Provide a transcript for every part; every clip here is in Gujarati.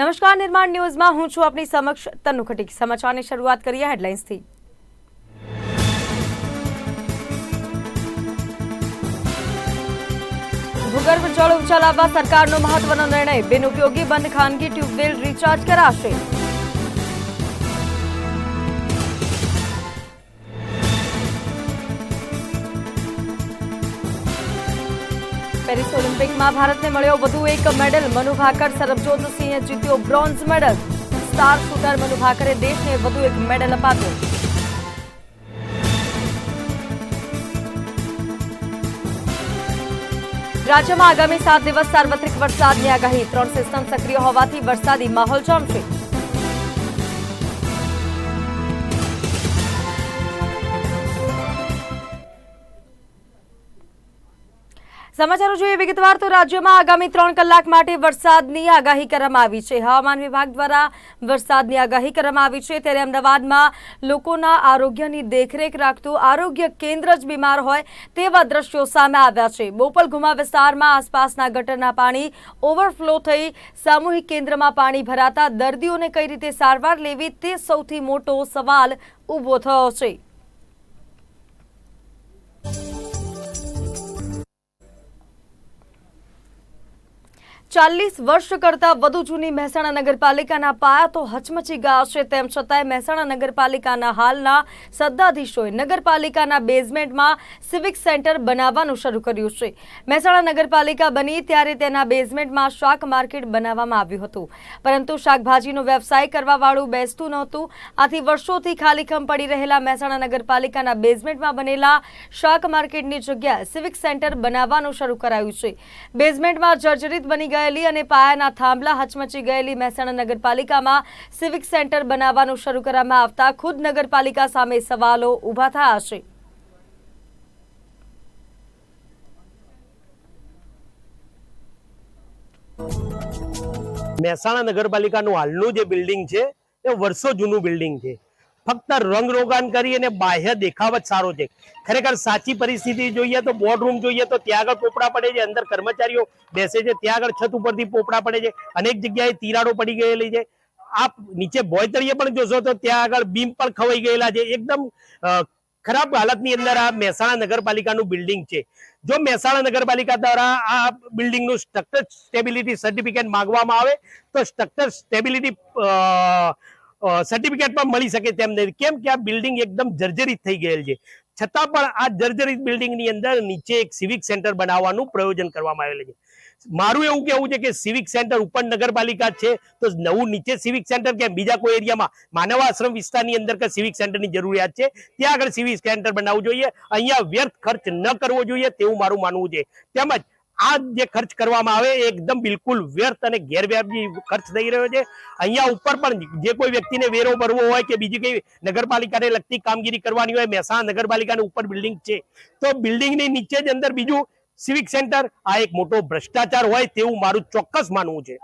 નમસ્કાર, નિર્માણ ન્યૂઝમાં હું છું આપની સમક્ષ તનુ ખટીક. સમાચારની શરૂઆત કરીએ હેડલાઇન્સથી. ભૂગર્ભ જળ ઊંચા સરકારનો મહત્વનો નિર્ણય. બિનઉપયોગી બંધ ખાનગી ટ્યુબવેલ રિચાર્જ કરાશે. પેરિસ ઓલિમ્પિકમાં ભારતને મળ્યો વધુ એક મેડલ. મનુ ભાકર, સરબજોત સિંહે જીત્યો bronze medal. Star shooter Manu ભાકરે દેશને વધુ એક મેડલ અપાવ્યો રાજ્યમાં આગામી સાત દિવસ સાર્વત્રિક વરસાદની આગાહી. ત્રણ સિસ્ટમ સક્રિય હોવાથી વરસાદી માહોલ જામશે. સમાચારો જોઈએ વિગતવાર તો રાજ્યમાં આગામી ત્રણ કલાક માટે વરસાદની આગાહી કરવામાં આવી છે. હવામાન વિભાગ દ્વારા વરસાદની આગાહી કરવામાં આવી છે. ત્યારે અમદાવાદમાં લોકોના આરોગ્યની દેખરેખ રાખતું આરોગ્ય કેન્દ્ર જ બીમાર હોય તેવા દ્રશ્યો સામે આવ્યા છે. બોપલ ઘુમા વિસ્તારમાં આસપાસના ગટરના પાણી ઓવરફ્લો થઈ સામૂહિક કેન્દ્રમાં પાણી ભરાતા દર્દીઓને કઈ રીતે સારવાર લેવી તે સૌથી મોટો સવાલ ઊભો થયો છે. ચાલીસ વર્ષ કરતા વધુ જૂની મહેસાણા નગરપાલિકાના પાયા તો હચમચી ગયા છે તેમ છતાંય મહેસાણા નગરપાલિકાના હાલના સત્તાધીશોએ નગરપાલિકાના બેઝમેન્ટમાં સિવિક સેન્ટર બનાવવાનું શરૂ કર્યું છે. મહેસાણા નગરપાલિકા બની ત્યારે તેના બેઝમેન્ટમાં શાક માર્કેટ બનાવવામાં આવ્યું હતું. પરંતુ શાકભાજીનો વ્યવસાય કરવાવાળું બેસતું નહોતું. આથી વર્ષોથી ખાલીખમ પડી રહેલા મહેસાણા નગરપાલિકાના બેઝમેન્ટમાં બનેલા શાક માર્કેટની જગ્યાએ સિવિક સેન્ટર બનાવવાનું શરૂ કરાયું છે. બેઝમેન્ટમાં જર્જરિત બની ગયેલી અને પાયાના થાંભલા હચમચી ગયેલી મહેસાણા નગરપાલિકામાં સિવિક સેન્ટર બનાવવાનું શરૂ કરવામાં આવતા ખુદ નગરપાલિકા સામે સવાલો ઊભા થયા છે. મહેસાણા નગરપાલિકાનું હાલનું જે બિલ્ડિંગ છે, એ વર્ષો જૂનું બિલ્ડિંગ છે. ફક્ત રંગરોગાન કરી અને બાહ્ય દેખાવ જ સારો છે. ખરેખર સાચી પરિસ્થિતિ જોઈએ તો બોર્ડ રૂમ જોઈએ તો ત્યાં આગળ પોપડા પડે છે, અંદર કર્મચારીઓ બેસે છે, ત્યાં આગળ છત ઉપરથી પોપડા પડે છે, અનેક જગ્યાએ તિરાડો પડી ગયેલી છે. આપ નીચે ભોયતળીએ પણ જોશો તો ત્યાં આગળ બીમ પણ ખવાઈ ગયેલા છે. એકદમ ખરાબ હાલતની અંદર આ મહેસાણા નગરપાલિકાનું બિલ્ડિંગ છે. જો મહેસાણા નગરપાલિકા દ્વારા આ બિલ્ડિંગનું સ્ટ્રક્ચર સ્ટેબિલિટી સર્ટિફિકેટ માંગવામાં આવે, તો સ્ટ્રક્ચર સ્ટેબિલિટી સર્ટિફિકેટ પણ મળી શકે તેમ નથી કેમ કે આ બિલ્ડિંગ એકદમ જર્જરિત થઈ ગયેલ છે. છતાં પણ આ જર્જરિત બિલ્ડિંગની અંદર નીચે એક સિવિક સેન્ટર બનાવવાનું પ્રયોજન કરવામાં આવેલું છે. મારું એવું કેવું છે કે સિવિક સેન્ટર ઉપર નગરપાલિકા છે. તો નવું નીચે સિવિક સેન્ટર કે બીજા કોઈ એરિયામાં માનવ આશ્રમ વિસ્તારની અંદર કે સિવિક સેન્ટરની જરૂરિયાત છે? ત્યાં આગળ સિવિક સેન્ટર બનાવવું જોઈએ. અહીંયા વ્યર્થ ખર્ચ ન કરવો જોઈએ તેવું મારું માનવું છે. તેમજ આ જે ખર્ચ કરવામાં આવે એકદમ બિલકુલ વ્યર્થ અને ગેરવ્યાજી ખર્ચ થઈ રહ્યો છે. અહીંયા ઉપર પણ જે કોઈ વ્યક્તિને વેરો ભરવો હોય કે બીજી કઈ નગરપાલિકાને લગતી કામગીરી કરવાની હોય, મહેસાણા નગરપાલિકાની ઉપર બિલ્ડિંગ છે. તો બિલ્ડિંગની નીચે જ અંદર બીજું સિવિક સેન્ટર, આ એક મોટો ભ્રષ્ટાચાર હોય તેવું મારું ચોક્કસ માનવું છે.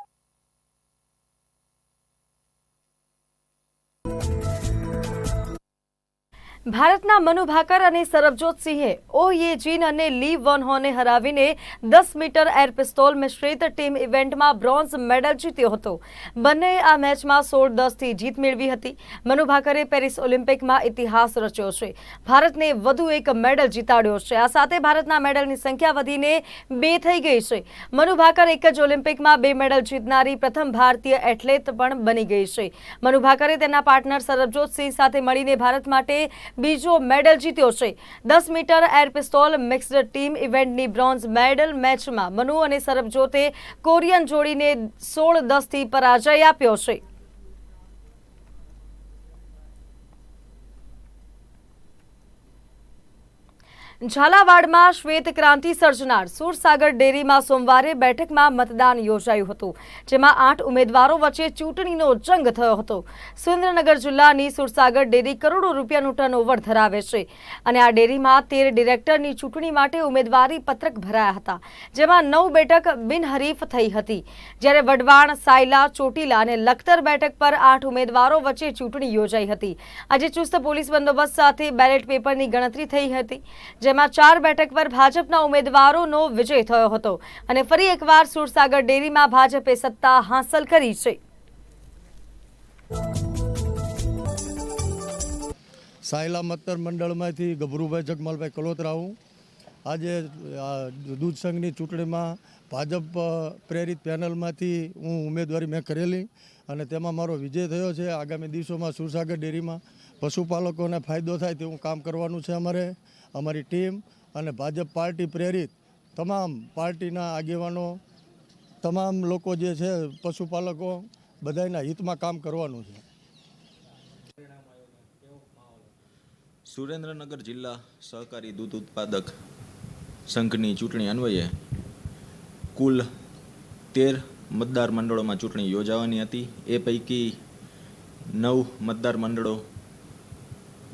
ભારતના મનુ ભાકર અને સરબજોત સિંહે ઓ યે જીન અને લી વન હોને હરાવીને દસ મીટર એર પિસ્તોલ મિશ્રિત ટીમ ઇવેન્ટમાં બ્રોન્ઝ મેડલ જીત્યો હતો. બંને આ મેચમાં સોળ દસથી જીત મેળવી હતી. મનુ ભાકરે પેરિસ ઓલિમ્પિકમાં ઇતિહાસ રચ્યો છે. ભારતને વધુ એક મેડલ જીતાડ્યો છે. આ સાથે ભારતના મેડલની સંખ્યા વધીને બે થઈ ગઈ છે. મનુ ભાકર એક જ ઓલિમ્પિકમાં બે મેડલ જીતનારી પ્રથમ ભારતીય એથ્લેટ પણ બની ગઈ છે. મનુ ભાકરે તેના પાર્ટનર સરબજોત સિંહ સાથે મળીને ભારત માટે બીજો મેડલ જીત્યો છે. દસ metre air pistol mixed team ઇવેન્ટની bronze medal મેચમાં મનુ અને સરબજોતે કોરિયન જોડીને સોળ દસથી પરાજય આપ્યો છે. ઝાલાવાડમાં શ્વેત ક્રાંતિ સર્જનાર સુરસાગર ડેરીમાં સોમવારે બેઠકમાં મતદાન યોજાયું હતું, જેમાં આઠ ઉમેદવારો વચ્ચે ચૂંટણીનો જંગ થયો હતો. સુરેન્દ્રનગર જિલ્લાની સુરસાગર ડેરી કરોડો રૂપિયાનું ટર્નઓવર ધરાવે છે અને આ ડેરીમાં તેર ડિરેક્ટરની ચૂંટણી માટે ઉમેદવારી પત્રક ભરાયા હતા, જેમાં નવ બેઠક બિનહરીફ થઈ હતી. જ્યારે વઢવાણ, સાયલા, ચોટીલા અને લખતર બેઠક પર આઠ ઉમેદવારો વચ્ચે ચૂંટણી યોજાઈ હતી. આજે ચુસ્ત પોલીસ બંદોબસ્ત સાથે બેલેટ પેપરની ગણતરી થઈ હતી, જેમાં ચાર બેઠક પર ભાજપના ઉમેદવારોનો વિજય થયો હતો અને ફરી એકવાર સુરસાગર ડેરીમાં ભાજપે સત્તા હાંસલ કરી છે. સાયલા મતદાર મંડળમાંથી ગભરુભાઈ જગમાલભાઈ કલોતરા હું આજે દૂધ સંઘની ચૂંટણીમાં ભાજપ પ્રેરિત પેનલમાંથી હું ઉમેદવારી મેં કરેલી અને તેમાં મારો વિજય થયો છે. આગામી દિવસોમાં સુરસાગર ડેરીમાં પશુપાલકોને ફાયદો થાય તેવું કામ કરવાનું છે અમારે. અમારી ટીમ અને ભાજપ પાર્ટી પ્રેરિત તમામ પાર્ટીના આગેવાનો, તમામ લોકો જે છે, પશુપાલકો બધાના હિતમાં કામ કરવાનું છે. સુરેન્દ્રનગર જિલ્લા સહકારી દૂધ ઉત્પાદક સંઘની ચૂંટણી અન્વયે કુલ તેર મતદાર મંડળોમાં ચૂંટણી યોજાવાની હતી. એ પૈકી નવ મતદાર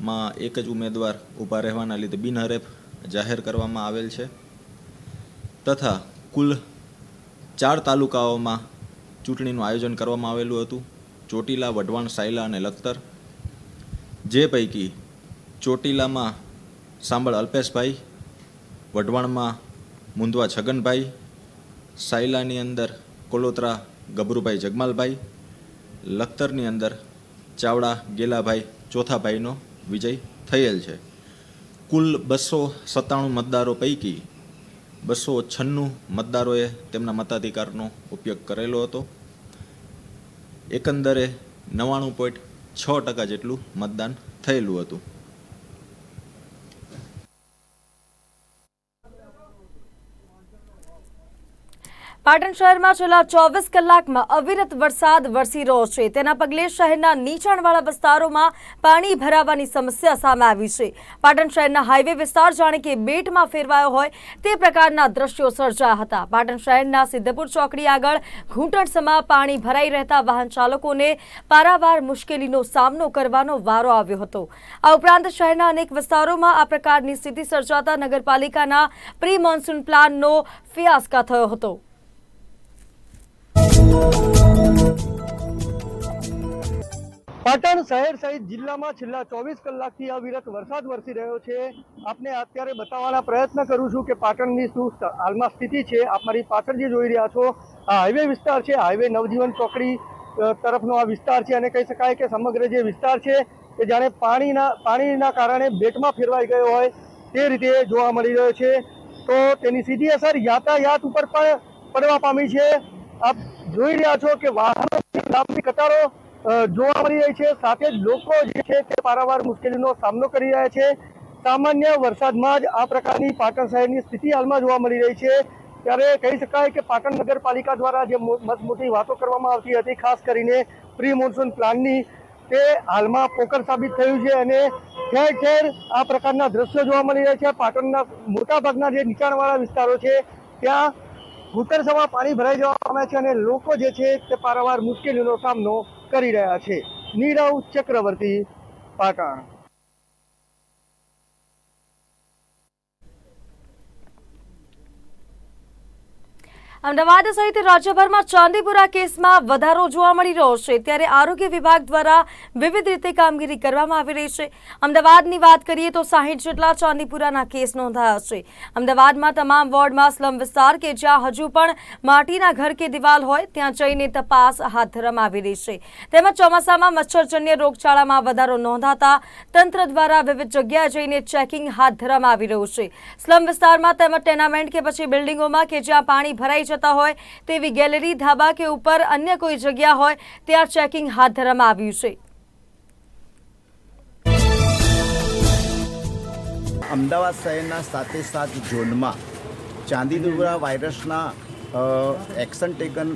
મંડળોમાં એક જ ઉમેદવાર ઊભા રહેવાના લીધે બિનહરેફ જાહેર કરવામાં આવેલ છે. તથા કુલ ચાર તાલુકાઓમાં ચૂંટણીનું આયોજન કરવામાં આવેલું હતું. ચોટીલા, વઢવાણ, સાયલા અને લખતર. જે પૈકી ચોટીલામાં સાંભળ અલ્પેશભાઈ, વઢવાણમાં મુંદવા છગનભાઈ, સાયલાની અંદર કોલોત્રા ગભરુભાઈ જગમાલભાઈ, લખતરની અંદર ચાવડા ગેલાભાઈ ચોથાભાઈનો વિજય થયેલ છે. કુલ બસો સત્તાણું મતદારો પૈકી બસો છન્નું મતદારોએ તેમના મતાધિકારનો ઉપયોગ કરેલો હતો. એકંદરે નવ્વાણું પોઈન્ટ છ ટકા જેટલું મતદાન થયેલું હતું. પાટણ શહેરમાં છેલ્લા ચોવીસ કલાકમાં અવિરત વરસાદ વરસી રહ્યો છે. તેના પગલે શહેરના નીચાણવાળા વિસ્તારોમાં પાણી ભરાવાની સમસ્યા સામે આવી છે. પાટણ શહેરના હાઈવે વિસ્તાર જાણે કે બેટમાં ફેરવાયો હોય તે પ્રકારના દ્રશ્યો સર્જાયા હતા. પાટણ શહેરના સિદ્ધપુર ચોકડી આગળ ઘૂંટણસમાં પાણી ભરાઈ રહેતા વાહન ચાલકોને પારાવાર મુશ્કેલીનો સામનો કરવાનો વારો આવ્યો હતો. આ ઉપરાંત શહેરના અનેક વિસ્તારોમાં આ પ્રકારની સ્થિતિ સર્જાતા નગરપાલિકાના પ્રી મોન્સૂન પ્લાનનો ફિયાસ્કા થયો હતો. પાટણ શહેર સહિત જિલ્લામાં છેલ્લા ચોવીસ કલાકથી અવિરત વરસાદ વરસી રહ્યો છે. આપને અત્યારે બતાવવાના પ્રયત્ન કરું છું કે પાટણની શું હાલમાં સ્થિતિ છે. આપ મારી પાછળ જે જોઈ રહ્યા છો, આ હાઈવે વિસ્તાર છે. હાઈવે નવજીવન ચોકડી તરફનો આ વિસ્તાર છે અને કહી શકાય કે સમગ્ર જે વિસ્તાર છે, એ જાણે પાણીના પાણીના કારણે બેટમાં ફેરવાઈ ગયો હોય તે રીતે જોવા મળી રહ્યો છે. તો તેની સીધી અસર યાતાયાત ઉપર પણ પડવા પામી છે. આપ જોઈ રહ્યા છો કે વાહનો લાંબી કતારો જોવા મળી રહી છે. સાથે જ લોકો જે છે તે પારાવાર મુશ્કેલીનો સામનો કરી રહ્યા છે. સામાન્ય વરસાદમાં જ આ પ્રકારની પાટણ શહેરની સ્થિતિ હાલમાં જોવા મળી રહી છે. ત્યારે કહી શકાય કે પાટણ નગરપાલિકા દ્વારા જે મો- મસમોટી વાતો કરવામાં આવતી હતી, ખાસ કરીને પ્રી મોન્સૂન પ્લાનની, તે હાલમાં પોકર સાબિત થયું છે અને ઠેર ઠેર આ પ્રકારના દ્રશ્યો જોવા મળી રહ્યા છે. પાટણના મોટાભાગના જે નીચાણવાળા વિસ્તારો છે, ત્યાં ભૂતરસમાં પાણી ભરાઈ જવા પામ્યા છે અને લોકો જે છે તે પારાવાર મુશ્કેલીનો સામનો કરી રહ્યા છે. નીરવ ચક્રવર્તી પાટણ. અમદાવાદ સહિત રાજ્યભરમાં ચાંદીપુરા કેસમાં વધારો જોવા મળી રહ્યો છે. ત્યારે આરોગ્ય વિભાગ દ્વારા વિવિધ રીતે કામગીરી કરવામાં આવી રહી છે. અમદાવાદની વાત કરીએ તો સાહીઠ જેટલા ચાંદીપુરાના કેસ નોંધાયા છે. અમદાવાદમાં તમામ વોર્ડમાં સ્લમ વિસ્તાર કે જ્યાં હજુ પણ માટીના ઘર કે દિવાલ હોય, ત્યાં જઈને તપાસ હાથ ધરવામાં આવી રહી છે. તેમજ ચોમાસામાં મચ્છરજન્ય રોગચાળામાં વધારો નોંધાતા તંત્ર દ્વારા વિવિધ જગ્યાએ જઈને ચેકિંગ હાથ ધરવામાં આવી રહ્યું છે. સ્લમ વિસ્તારમાં તેમજ ટેનામેન્ટ કે પછી બિલ્ડિંગોમાં કે જ્યાં પાણી ભરાઈ જતા હોય તેવી ગેલેરી ધાબા કે ઉપર અન્ય કોઈ જગ્યા હોય ત્યાં ચેકિંગ હાથ ધરવામાં આવ્યું છે. અમદાવાદ શહેરના સાથે સાત ઝોનમાં ચાંદીદુર્ગા વાયરસના એક્શન ટેકન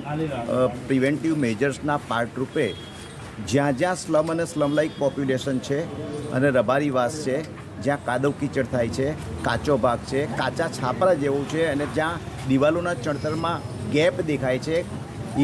પ્રિવેન્ટિવ મેજર્સના પાર્ટ રૂપે જ્યાં જ્યાં સ્લમ અને સ્લમ લાઇક પોપ્યુલેશન છે અને રબારીવાસ છે, જ્યાં કાદવ કીચડ થાય છે, કાચો ભાગ છે, કાચા છાપરા જેવું છે અને જ્યાં દિવાલોના ચણતરમાં ગેપ દેખાય છે.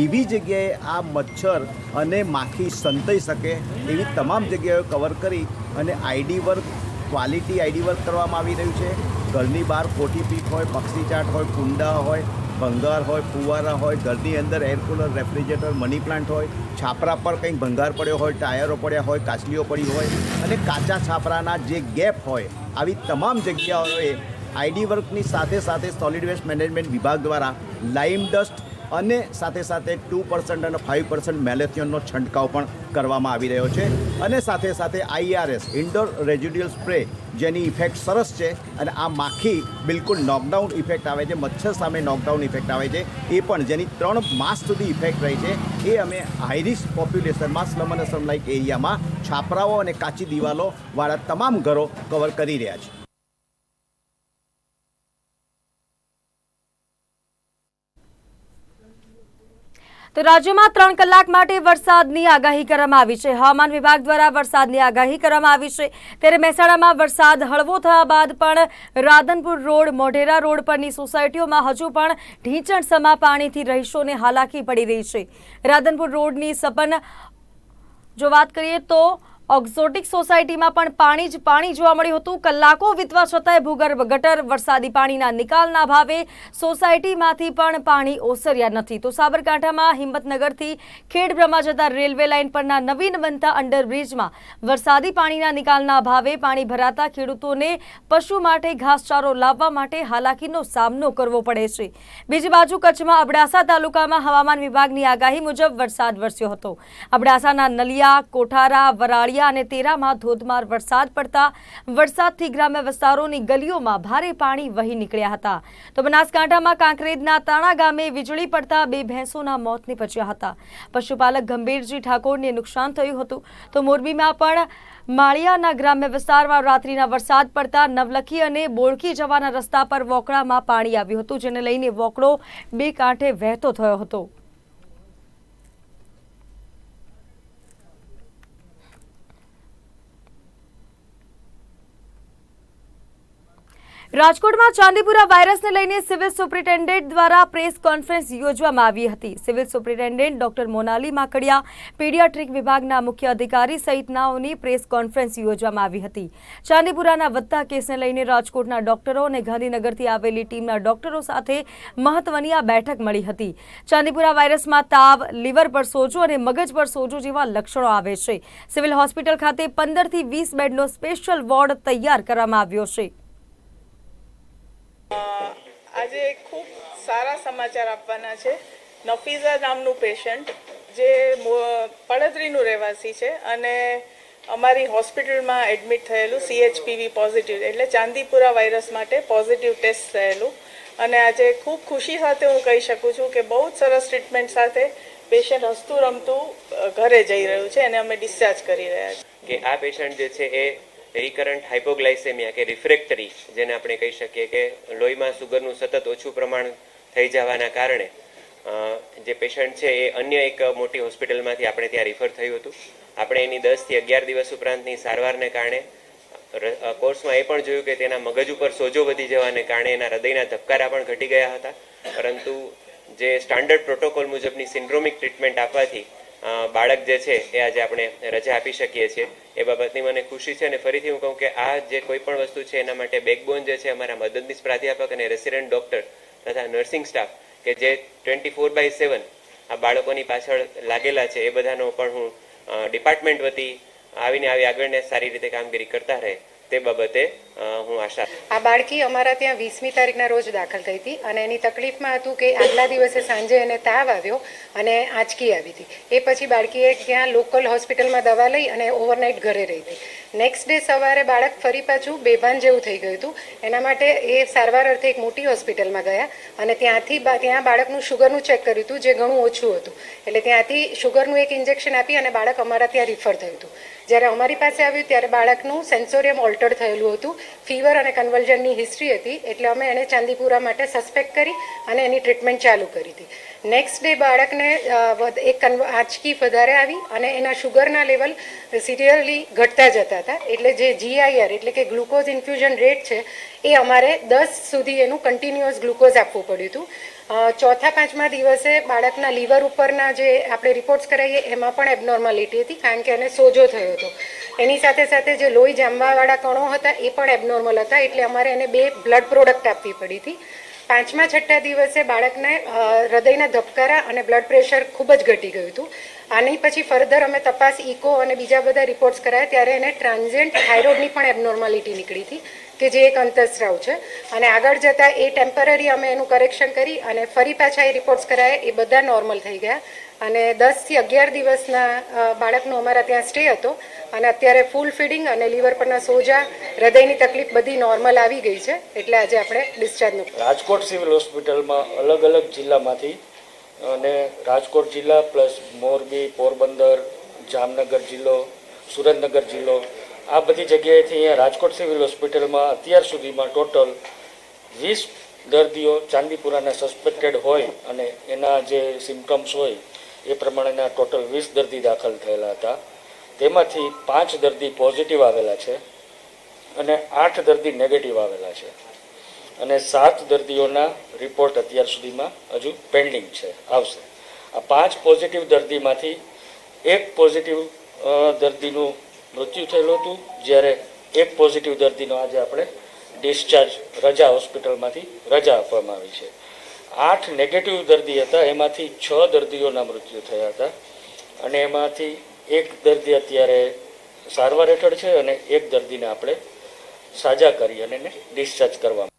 એવી જગ્યાએ આ મચ્છર અને માખી સંતાઈ શકે એવી તમામ જગ્યાઓ કવર કરી અને ID work quality ID work કરવામાં આવી રહ્યું છે. ઘરની બહાર કોઠી પીક હોય, પક્ષી ચાટ હોય, કુંડા હોય, ભંગાર હોય, ફુવારા હોય, ઘરની અંદર air cooler refrigerator money plant હોય, છાપરા પર કંઈક ભંગાર પડ્યો હોય, ટાયરો પડ્યા હોય, કાચલીઓ પડી હોય અને કાચા છાપરાના જે ગેપ હોય, આવી તમામ જગ્યાઓએ આઈડી વર્કની સાથે સાથે સોલિડ વેસ્ટ મેનેજમેન્ટ વિભાગ દ્વારા લાઇમ ડસ્ટ અને સાથે સાથે ટુ પર્સન્ટ અને ફાઇવ પર્સન્ટ મેલેથિયનનો છંટકાવ પણ કરવામાં આવી રહ્યો છે. અને સાથે સાથે આઈઆરએસ ઇન્ડોર રેજ્યુડિયલ સ્પ્રે જેની ઇફેક્ટ સરસ છે અને આ માખી બિલકુલ નોકડાઉન ઇફેક્ટ આવે છે, મચ્છર સામે નોકડાઉન ઇફેક્ટ આવે છે. એ પણ જેની ત્રણ માસ સુધી ઇફેક્ટ રહી છે. એ અમે હાઈરિસ્ક પોપ્યુલેશનમાં સ્લમ અને સ્લમ લાઇક એરિયામાં છાપરાઓ અને કાચી દિવાલોવાળા તમામ ઘરો કવર કરી રહ્યા છે તો રાજ્યમાં ત્રણ કલાક માટે વરસાદની આગાહી કરવામાં આવી છે. હવામાન વિભાગ દ્વારા વરસાદની આગાહી કરવામાં આવી છે. ત્યારે મહેસાણામાં વરસાદ હળવો થયા બાદ પણ રાધનપુર રોડ, મોઢેરા રોડ પરની સોસાયટીઓમાં હજુ પણ ઢીંચણસમા પાણીથી રહીશોને હાલાકી પડી રહી છે. રાધનપુર રોડની સપન જો વાત કરીએ તો ઓક્ઝોટિક સોસાયટીમાં પણ પાણી જ પાણી જોવા મળ્યું હતું. કલાકો વીતવા છતાંય ભૂગર્ભ ગટર, વરસાદી પાણીના નિકાલના ભાવે સોસાયટીમાંથી પણ પાણી ઓસર્યા નથી. તો સાબરકાંઠામાં હિંમતનગરથી ખેડબ્રહ્મા જતા રેલવે લાઇન પરના નવીન બનતા અંડરબ્રિજમાં વરસાદી પાણીના નિકાલના ભાવે પાણી ભરાતા ખેડૂતોને પશુ માટે ઘાસચારો લાવવા માટે હાલાકીનો સામનો કરવો પડે છે. બીજી બાજુ કચ્છમાં અબડાસા તાલુકામાં હવામાન વિભાગની આગાહી મુજબ વરસાદ વરસ્યો હતો. અબડાસાના નલિયા, કોઠારા વરાળિયા અને તેરામાં ધોધમાર વરસાદ પડતા વરસાદથી ગ્રામ્ય વિસ્તારોની ગલીઓમાં ભારે પાણી વહી નીકળ્યા હતા. તો બનાસકાંઠામાં કાંકરેજના તાણા ગામે વીજળી પડતા બે ભેંસોના મોત નીપજ્યા હતા. પશુપાલક ગંભીરજી ઠાકોરને નુકસાન થયું હતું. તો મોરબીમાં પણ માળિયાના ગ્રામ્ય વિસ્તારમાં રાત્રિના વરસાદ પડતા નવલખી અને બોળકી જવાના રસ્તા પર વોકળામાં પાણી આવ્યું હતું, જેને લઈને વોકળો બે કાંઠે વહેતો થયો હતો. રાજકોટમાં ચાંદીપુરા વાયરસને લઈને સિવિલ સુપ્રિન્ટેન્ડન્ટ દ્વારા પ્રેસ કોન્ફરન્સ યોજવામાં આવી હતી. Civil superintendent doctor Monali Makadia, paediatric વિભાગના મુખ્ય અધિકારી સહિતનાઓની પ્રેસ કોન્ફરન્સ યોજવામાં આવી હતી. ચાંદીપુરાના વધતા કેસને લઈને રાજકોટના ડોક્ટરો અને ગાંધીનગરથી આવેલી ટીમના ડોક્ટરો સાથે મહત્વની આ બેઠક મળી હતી. ચાંદીપુરા વાયરસમાં તાવ, લીવર પર સોજો અને મગજ પર સોજો જેવા લક્ષણો આવે છે. સિવિલ હોસ્પિટલ ખાતે પંદરથી વીસ બેડનો સ્પેશિયલ વોર્ડ તૈયાર કરવામાં આવ્યો છે. આજે ખૂબ સારા સમાચાર આપવાના છે. નફીઝા નામનું પેશન્ટ જે પડદરીનું રહેવાસી છે અને અમારી હોસ્પિટલમાં એડમિટ થયેલું સીએચપીવી પોઝિટિવ એટલે ચાંદીપુરા વાયરસ માટે પોઝિટિવ ટેસ્ટ થયેલું. અને આજે ખૂબ ખુશી સાથે હું કહી શકું છું કે બહુ જ સરસ ટ્રીટમેન્ટ સાથે પેશન્ટ હસતું રમતું ઘરે જઈ રહ્યું છે અને અમે ડિસ્ચાર્જ કરી રહ્યા છીએ. કે આ પેશન્ટ જે છે એ રિકરન્ટ હાઇપોગ્લાઇસેમિયા કે રિફ્રેક્ટરી જેને આપણે કહી શકીએ કે લોહીમાં સુગરનું સતત ઓછું પ્રમાણ થઈ જવાના કારણે જે પેશન્ટ છે એ અન્ય એક મોટી હોસ્પિટલમાંથી આપણે ત્યાં રિફર થયું હતું. આપણે એની દસથી અગિયાર દિવસ ઉપરાંતની સારવારને કારણે કોર્સમાં એ પણ જોયું કે તેના મગજ ઉપર સોજો વધી જવાને કારણે એના હૃદયના ધબકારા પણ ઘટી ગયા હતા. પરંતુ જે સ્ટાન્ડર્ડ પ્રોટોકોલ મુજબની સિન્ડ્રોમિક ટ્રીટમેન્ટ આપવાથી બાળક જે છે, એ આજે આપણે રજા આપી શકીએ છીએ. એ બાબતની મને ખુશી છે અને ફરીથી હું કહું કે આ જે કોઈ પણ વસ્તુ છે, એના માટે બેકબોન જે છે, અમારા મદદનીશ પ્રાધ્યાપક અને રેસિડેન્ટ ડૉક્ટર તથા નર્સિંગ સ્ટાફ કે જે ટ્વેન્ટી ફોર બાય સેવન આ બાળકોની પાછળ લાગેલા છે, એ બધાનો પણ હું ડિપાર્ટમેન્ટ વતી આવીને આવી આગળને સારી રીતે કામગીરી કરતા રહે. તે બાબતે હું આશા આ બાળકી અમારા ત્યાં વીસમી તારીખના રોજ દાખલ થઈ હતી અને એની તકલીફમાં હતું કે આગલા દિવસે સાંજે એને તાવ આવ્યો અને આંચકી આવી હતી. એ પછી બાળકીએ ત્યાં લોકલ હોસ્પિટલમાં દવા લઈ અને ઓવરનાઇટ ઘરે રહી હતી. નેક્સ્ટ ડે સવારે બાળક ફરી પાછું બેભાન જેવું થઈ ગયું હતું. એના માટે એ સારવાર અર્થે એક મોટી હોસ્પિટલમાં ગયા અને ત્યાંથી ત્યાં બાળકનું શુગરનું ચેક કર્યું હતું, જે ઘણું ઓછું હતું. એટલે ત્યાંથી શુગરનું એક ઇન્જેક્શન આપી અને બાળક અમારા ત્યાં રિફર થયું હતું. જ્યારે અમારી પાસે આવ્યું ત્યારે બાળકનું સેન્સોરિયમ ઓલ્ટર થયેલું હતું. ફીવર અને કન્વલ્જનની હિસ્ટ્રી હતી, એટલે અમે એને ચાંદીપુરા માટે સસ્પેક્ટ કરી અને એની ટ્રીટમેન્ટ ચાલુ કરી હતી. નેક્સ્ટ ડે બાળકને એક આંચકી વધારે આવી અને એના શુગરના લેવલ સિરિયરલી ઘટતા જતા હતા. એટલે જે જીઆઈઆર એટલે કે ગ્લુકોઝ ઇન્ફ્યુઝન રેટ છે, એ અમારે દસ સુધી એનું કન્ટિન્યુઅસ ગ્લુકોઝ આપવું પડ્યું હતું. ચોથા પાંચમા દિવસે બાળકના લીવર ઉપરના જે આપણે રિપોર્ટ્સ કરાવીએ એમાં પણ એબનોર્માલિટી હતી કારણ કે એને સોજો થયો હતો. એની સાથે સાથે જે લોહી જામવાવાળા કણો હતા એ પણ એબનોર્મલ હતા એટલે અમારે એને બે બ્લડ પ્રોડક્ટ આપવી પડી હતી. પાંચમા છઠ્ઠા દિવસે બાળકને હૃદયના ધબકારા અને બ્લડ પ્રેશર ખૂબ જ ઘટી ગયું હતું. આની પછી ફર્ધર અમે તપાસ ઇકો અને બીજા બધા રિપોર્ટ્સ કરાયા, ત્યારે એને ટ્રાન્ઝેન્ટ થાઇરોઇડની પણ એબનોર્માલિટી નીકળી હતી, કે જે એક અંતસ્રાવ છે. અને આગળ જતાં એ ટેમ્પરરી અમે એનું કરેક્શન કરી અને ફરી પાછા એ રિપોર્ટ્સ કરાયા, એ બધા નોર્મલ થઈ ગયા. અને દસથી અગિયાર દિવસના બાળકનો અમારા ત્યાં સ્ટે હતો. અને અત્યારે ફૂલ ફીડિંગ અને લીવર પરના સોજા, હૃદયની તકલીફ બધી નોર્મલ આવી ગઈ છે. એટલે આજે આપણે ડિસ્ચાર્જનું રાજકોટ સિવિલ હોસ્પિટલમાં અલગ અલગ જિલ્લામાંથી, અને રાજકોટ જિલ્લા પ્લસ મોરબી, પોરબંદર, જામનગર જિલ્લો, સુરેન્દ્રનગર જિલ્લો, આ બધી જગ્યાએથી અહીંયા રાજકોટ સિવિલ હોસ્પિટલમાં અત્યાર સુધીમાં ટોટલ વીસ દર્દીઓ ચાંદીપુરાના સસ્પેક્ટેડ હોય અને એના જે સિમ્ટમ્સ હોય એ પ્રમાણેના ટોટલ વીસ દર્દી દાખલ થયેલા હતા. તેમાંથી પાંચ દર્દી પોઝિટિવ આવેલા છે અને આઠ દર્દી નેગેટિવ આવેલા છે. અને સાત દર્દીઓના રિપોર્ટ અત્યાર સુધીમાં હજુ પેન્ડિંગ છે, આવશે. આ પાંચ પોઝિટિવ દર્દીમાંથી એક પોઝિટિવ દર્દીનું મૃત્યુ થયેલું હતું, જ્યારે એક પોઝિટિવ દર્દીનો આજે આપણે ડિસ્ચાર્જ રજા હોસ્પિટલમાંથી રજા આપવામાં આવી છે. આઠ નેગેટિવ દર્દી હતા. એમાંથી છ દર્દીઓના મૃત્યુ થયા હતા. અને એમાંથી એક દર્દી અત્યારે સારવાર હેઠળ છે અને એક દર્દીને આપણે સાજા કરી અને એને ડિસ્ચાર્જ કરવામાં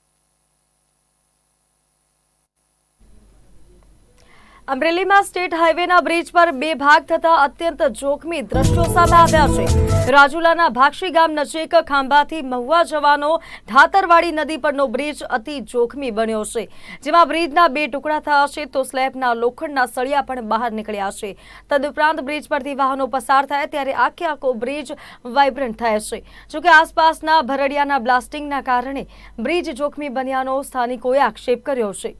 અમરેલીમાં સ્ટેટ હાઈવેના બ્રિજ પર બે ભાગ થતા અત્યંત જોખમી દ્રશ્યો સામે આવ્યા છે. રાજુલાના ભાક્ષી ગામ નજીક ખાંભાથી મહુવા જવાનો ધાતરવાડી નદી પરનો બ્રિજ અતિ જોખમી બન્યો છે. જેમાં બ્રિજના બે ટુકડા થયા છે તો સ્લેબના લોખંડના સળિયા પણ બહાર નીકળ્યા છે. તદુપરાંત બ્રિજ પરથી વાહનો પસાર થાય ત્યારે આખે આખો બ્રિજ વાઇબ્રન્ટ થાય છે. જોકે આસપાસના ભરડિયાના બ્લાસ્ટિંગના કારણે બ્રિજ જોખમી બન્યાનો સ્થાનિકોએ આક્ષેપ કર્યો છે.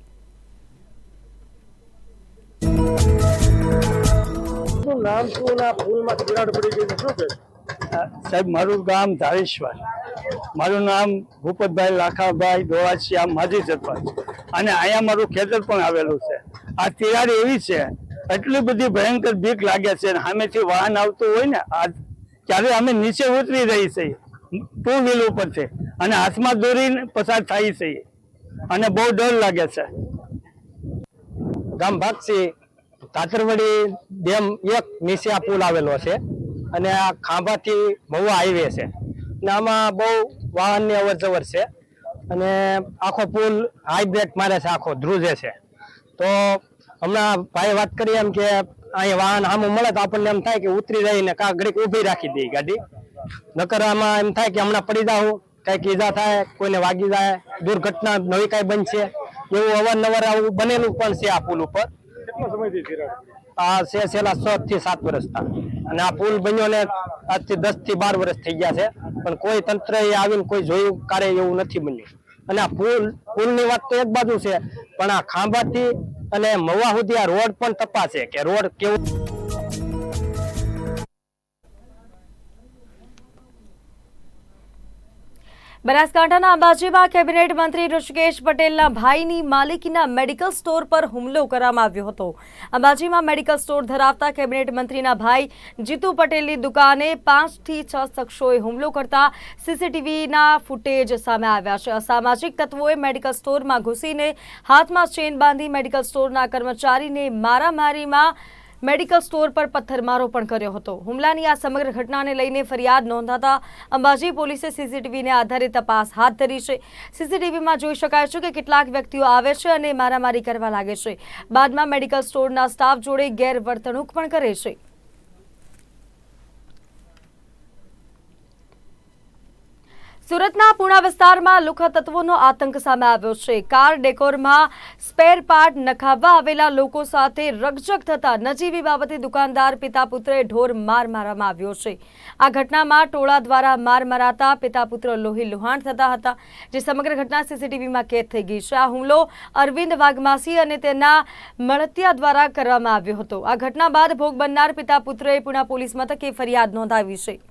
સાહેબ, મારું ગામ ધારેશ્વર. મારું નામ ભૂપતભાઈ લાખાભાઈ દોવાસિયા માજી સરપંચ અને અહીંયા મારું ખેતર પણ આવેલું છે. આ તિરાડ એવી છે, એટલી બધી ભયંકર બીક લાગે છે અને સામેથી વાહન આવતું હોય ને, આ ત્યારે અમે નીચે ઉતરી રહી છીએ ટુ વ્હીલ ઉપરથી અને હાથમાં દોરીને પસાર થાય છે. અને બહુ ડર લાગે છે. ગામ ભાગસી કાતરવડી ડેમ એક નીચે આ પુલ આવેલો છે અને આ ખાંભાથી મહુવા હાઈવે છે. ને આમાં બહુ વાહનની અવર જવર છે અને આખો પુલ હાઈ બ્રેક મારે છે, આખો ધ્રુજે છે. તો હમણાં ભાઈ વાત કરી એમ કે અહીંયા વાહન આમ મળે તો આપણને એમ થાય કે ઉતરી રહીને કાં ઘડીક ઊભી રાખી દઈએ ગાડી. નકર આમાં એમ થાય કે હમણાં પડી જાઉં, કંઈક ઈજા થાય, કોઈને વાગી જાય, દુર્ઘટના નવી કાંઈ બનશે, એવું અવારનવાર આવું બનેલું પણ છે આ પુલ ઉપર. કેટલો સમયથી તિરાડ આ છે છેલ્લા છ થી સાત વર્ષના અને આ પુલ બન્યો ને આજથી દસથી બાર વર્ષ થઈ ગયા છે. પણ કોઈ તંત્ર આવીને કોઈ જોયું કારે એવું નથી બન્યું. અને આ પુલ, પુલની વાત તો એક બાજુ છે, પણ આ ખાંભાથી અને મવા સુધી આ રોડ પણ તપાસે કે રોડ કેવું બનાસકાંઠાના અંબાજીમાં કેબિનેટ મંત્રી ઋષિકેશ પટેલના ભાઈની માલિકીના મેડિકલ સ્ટોર પર હુમલો કરવામાં આવ્યો હતો. અંબાજીમાં મેડિકલ સ્ટોર ધરાવતા કેબિનેટ મંત્રીના ભાઈ જીતુ પટેલની દુકાને પાંચથી છ શખ્સોએ હુમલો કરતા સીસીટીવીના ફૂટેજ સામે આવ્યા છે. અસામાજિક તત્વોએ મેડિકલ સ્ટોરમાં ઘૂસીને હાથમાં ચેન બાંધી મેડિકલ સ્ટોરના કર્મચારીને મારામારીમાં મેડિકલ સ્ટોર પર પથ્થરમારો પણ કર્યો હતો. હુમલાની આ સમગ્ર ઘટનાને લઈને ફરિયાદ નોંધાતા અંબાજી પોલીસે સીસીટીવીને આધારે તપાસ હાથ ધરી છે. સીસીટીવીમાં જોઈ શકાય છે કે કેટલાક વ્યક્તિઓ આવે છે અને મારામારી કરવા લાગે છે. બાદમાં મેડિકલ સ્ટોરના સ્ટાફ જોડે ગેરવર્તણૂક પણ કરે છે. સુરતના પૂણા વિસ્તારમાં લુખા તત્વોનો આતંક સામે આવ્યો છે. કાર ડેકોરમાં સ્પેર પાર્ટ નખાવવા આવેલા લોકો સાથે રકઝક થતા નજીવી બાબતે દુકાનદાર પિતા પુત્રે ઢોર માર મારવામાં આવ્યો છે. આ ઘટનામાં ટોળા દ્વારા માર મરાતા પિતા પુત્ર લોહી લુહાણ થતા હતા, જે સમગ્ર ઘટના સીસીટીવીમાં કેદ થઈ ગઈ છે. આ હુમલો અરવિંદ વાઘમાસી અને તેના મળતિયા દ્વારા કરવામાં આવ્યો હતો. આ ઘટના બાદ ભોગ બનનાર પિતા પુત્રએ પુણા પોલીસ મથકે ફરિયાદ નોંધાવી છે.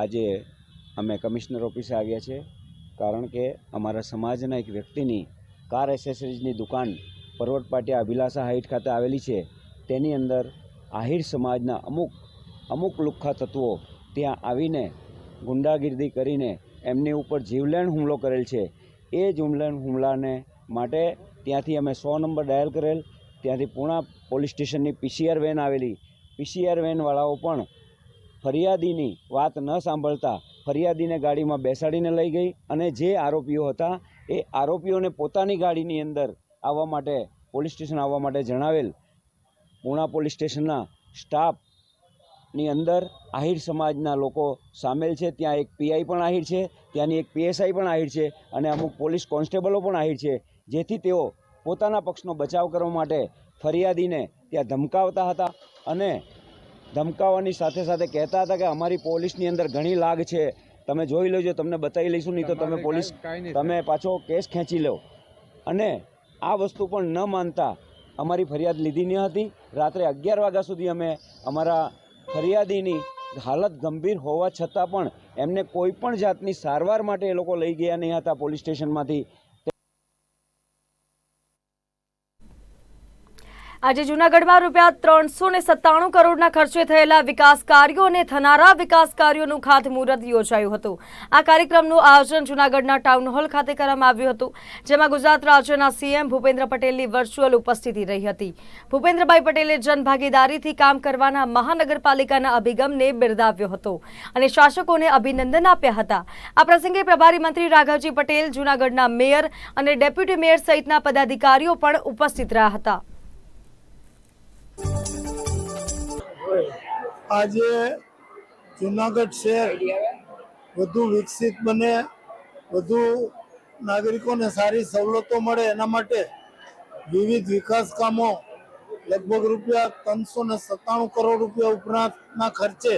આજે અમે કમિશનર ઓફિસે આવ્યા છે, કારણ કે અમારા સમાજના એક વ્યક્તિની કાર એસેસરીઝની દુકાન પર્વત પાટિયા અભિલાષા હાઇટ ખાતે આવેલી છે. તેની અંદર આહિર સમાજના અમુક અમુક લુખ્ખા તત્વો ત્યાં આવીને ગુંડાગીર્દી કરીને એમની ઉપર જીવલેણ હુમલો કરેલ છે. એ જીવલેણ હુમલાને માટે ત્યાંથી અમે સો નંબર ડાયલ કરેલ. ત્યાંથી પૂણા પોલીસ સ્ટેશનની પીસીઆર વેન આવેલી. પીસીઆર વેનવાળાઓ પણ ફરિયાદીની વાત ન સાંભળતા ફરિયાદીને ગાડીમાં બેસાડીને લઈ ગઈ અને જે આરોપીઓ હતા એ આરોપીઓને પોતાની ગાડીની અંદર આવવા માટે, પોલીસ સ્ટેશન આવવા માટે જણાવેલ. પૂણા પોલીસ સ્ટેશનના સ્ટાફની અંદર આહિર સમાજના લોકો સામેલ છે. ત્યાં એક પીઆઈ પણ આહિર છે, ત્યાંની એક પીએસઆઈ પણ આહિર છે અને અમુક પોલીસ કોન્સ્ટેબલો પણ આહિર છે. જેથી તેઓ પોતાના પક્ષનો બચાવ કરવા માટે ફરિયાદીને ત્યાં ધમકાવતા હતા અને ધમકાવવાની સાથે સાથે કહેતા હતા કે અમારી પોલીસની અંદર ઘણી લાગ છે. તમે જોઈ લેજો તમને બતાવી લઈશું નહીં તો તમે પોલીસ તમે પાછો કેસ ખેંચી લો. અને આ વસ્તુ પણ ન માનતા અમારી ફરિયાદ લીધી ન હતી. રાત્રે અગિયાર વાગ્યા સુધી અમે અમારા ફરિયાદીની હાલત ગંભીર હોવા છતાં પણ એમને કોઈ પણ જાતની સારવાર માટે એ લોકો લઈ ગયા નહીં હતા પોલીસ સ્ટેશનમાંથી. આજે જૂનાગઢમાં રૂપિયા ત્રણસો ને સત્તાણું કરોડના ખર્ચે થયેલા વિકાસ કાર્યો અને થનારા વિકાસ કાર્યોનું ખાતમુહૂર્ત યોજાયું હતું. આ કાર્યક્રમનું આયોજન જૂનાગઢના ટાઉન હોલ ખાતે કરવામાં આવ્યું હતું, જેમાં ગુજરાત રાજ્યના સીએમ ભૂપેન્દ્ર પટેલની વર્ચ્યુઅલ ઉપસ્થિતિ રહી હતી. ભૂપેન્દ્રભાઈ પટેલે જનભાગીદારીથી કામ કરવાના મહાનગરપાલિકાના અભિગમને બિરદાવ્યો હતો અને શાસકોને અભિનંદન આપ્યા હતા. આ પ્રસંગે પ્રભારી મંત્રી રાઘવજી પટેલ, જૂનાગઢના મેયર અને ડેપ્યુટી મેયર સહિતના પદાધિકારીઓ પણ ઉપસ્થિત રહ્યા હતા. આજે જુનાગઢ શહેર વધુ વિકસિત બને, વધુ નાગરિકોને સારી સવલતો મળે એના માટે વિવિધ વિકાસ કામો લગભગ રૂપિયા ત્રણસો ને સત્તાણું કરોડ રૂપિયા ઉપરાંતના ખર્ચે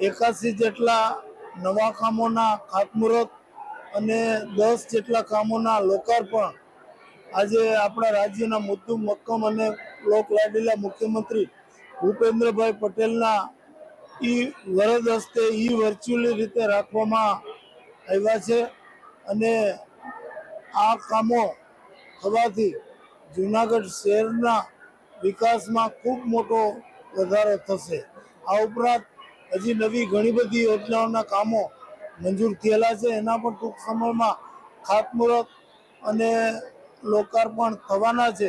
એકાસી જેટલા નવા કામોના ખાતમુહૂર્ત અને દસ જેટલા કામોના લોકાર્પણ આજે આપણા રાજ્યના મુદ્દુ મક્કમ અને લોકલાડીલા મુખ્યમંત્રી ભૂપેન્દ્રભાઈ પટેલના ઈ વરદ હસ્તે ઈ વર્ચ્યુઅલી રીતે રાખવામાં આવ્યા છે અને આ કામો થવાથી જુનાગઢ શહેરના વિકાસમાં ખૂબ મોટો વધારો થશે. આ ઉપરાંત હજી નવી ઘણી બધી યોજનાઓના કામો મંજૂર થયેલા છે. એના પણ ટૂંક સમયમાં ખાતમુહૂર્ત અને લોકાર્પણ થવાના છે.